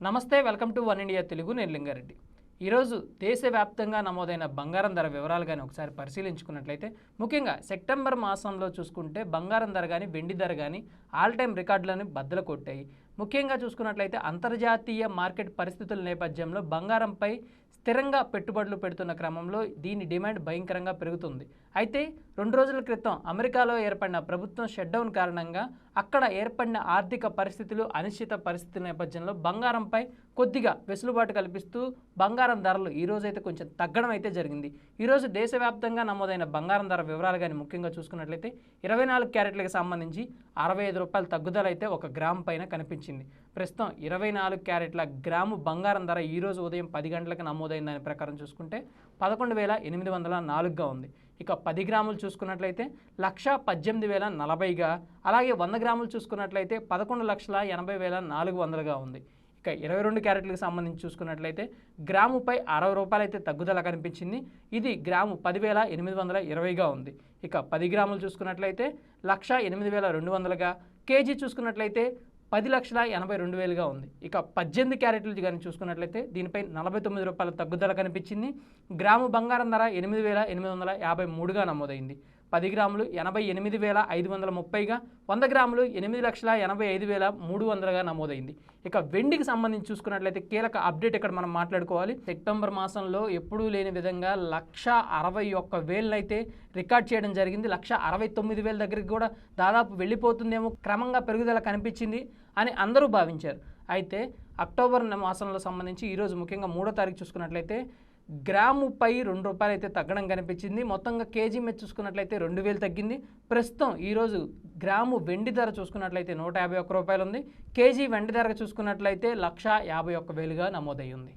Namaste welcome to one India Telugu నేను లింగారెడ్డి. ఈరోజు దేశవ్యాప్తంగా నమోదైన బంగారం ధర వివరాలు కానీ ఒకసారి పరిశీలించుకున్నట్లయితే ముఖ్యంగా సెప్టెంబర్ మాసంలో చూసుకుంటే బంగారం ధర కానీ వెండి ధర కానీ ఆల్ టైమ్ రికార్డులను బద్దలు కొట్టాయి. ముఖ్యంగా చూసుకున్నట్లయితే అంతర్జాతీయ మార్కెట్ పరిస్థితుల నేపథ్యంలో బంగారంపై స్థిరంగా పెట్టుబడులు పెడుతున్న క్రమంలో దీని డిమాండ్ భయంకరంగా పెరుగుతుంది. అయితే రెండు రోజుల క్రితం అమెరికాలో ఏర్పడిన ప్రభుత్వం షట్డౌన్ కారణంగా అక్కడ ఏర్పడిన ఆర్థిక పరిస్థితులు అనిశ్చిత పరిస్థితుల నేపథ్యంలో బంగారంపై కొద్దిగా వెసులుబాటు కల్పిస్తూ బంగారం ధరలు ఈ అయితే కొంచెం తగ్గడం అయితే జరిగింది. ఈరోజు దేశవ్యాప్తంగా నమోదైన బంగారం ధర వివరాలు కానీ ముఖ్యంగా చూసుకున్నట్లయితే ఇరవై నాలుగు క్యారెట్లకు సంబంధించి అరవై ఐదు రూపాయల తగ్గుదల అయితే ఒక గ్రామ్ పైన కనిపించింది. ప్రస్తుతం ఇరవై నాలుగు క్యారెట్ల గ్రాము బంగారం ధర ఈరోజు ఉదయం పది గంటలకు నమోదైన దాని ప్రకారం చూసుకుంటే పదకొండు వేల ఎనిమిది వందల నాలుగుగా ఉంది. ఇక పది గ్రాములు చూసుకున్నట్లయితే లక్ష పద్దెనిమిది వేల నలభైగా అలాగే వంద గ్రాములు చూసుకున్నట్లయితే పదకొండు లక్షల ఎనభై వేల నాలుగు వందలుగా ఉంది. ఇక ఇరవై రెండు క్యారెట్లకు సంబంధించి చూసుకున్నట్లయితే గ్రాముపై అరవై రూపాయలు అయితే తగ్గుదల కనిపించింది. ఇది గ్రాము పదివేల ఎనిమిది వందల ఇరవైగా ఉంది. ఇక పది గ్రాములు చూసుకున్నట్లయితే లక్ష ఎనిమిది వేల రెండు వందలుగా కేజీ చూసుకున్నట్లయితే పది లక్షల ఎనభై రెండు వేలుగా ఉంది. ఇక పద్దెనిమిది క్యారెట్లు కానీ చూసుకున్నట్లయితే దీనిపై నలభై తొమ్మిది రూపాయల తగ్గుదల కనిపించింది. గ్రాము బంగారం ధర ఎనిమిది వేల ఎనిమిది వందల యాభై మూడుగా నమోదైంది. పది గ్రాములు ఎనభై ఎనిమిది వేల ఐదు వందల ముప్పైగా వంద గ్రాములు ఎనిమిది లక్షల ఎనభై ఐదు వేల మూడు వందలుగా నమోదైంది. ఇక వెండికి సంబంధించి చూసుకున్నట్లయితే కీలక అప్డేట్ ఇక్కడ మనం మాట్లాడుకోవాలి. సెప్టెంబర్ మాసంలో ఎప్పుడూ లేని విధంగా లక్ష అరవై ఒక్క వేలనైతే రికార్డ్ చేయడం జరిగింది. లక్ష అరవై తొమ్మిది వేల దగ్గరికి కూడా దాదాపు వెళ్ళిపోతుందేమో క్రమంగా పెరుగుదల కనిపించింది అని అందరూ భావించారు. అయితే అక్టోబర్ మాసంలో సంబంధించి ఈరోజు ముఖ్యంగా మూడో తారీఖు చూసుకున్నట్లయితే గ్రాముపై రెండు రూపాయలు అయితే తగ్గడం కనిపించింది. మొత్తంగా కేజీ మీద చూసుకున్నట్లయితే రెండు వేలు తగ్గింది. ప్రస్తుతం ఈరోజు గ్రాము వెండి ధర చూసుకున్నట్లయితే నూట యాభై ఒక్క రూపాయలు ఉంది కేజీ వెండి ధర చూసుకున్నట్లయితే లక్ష యాభై ఒక్క వేలుగా నమోదయ్యింది.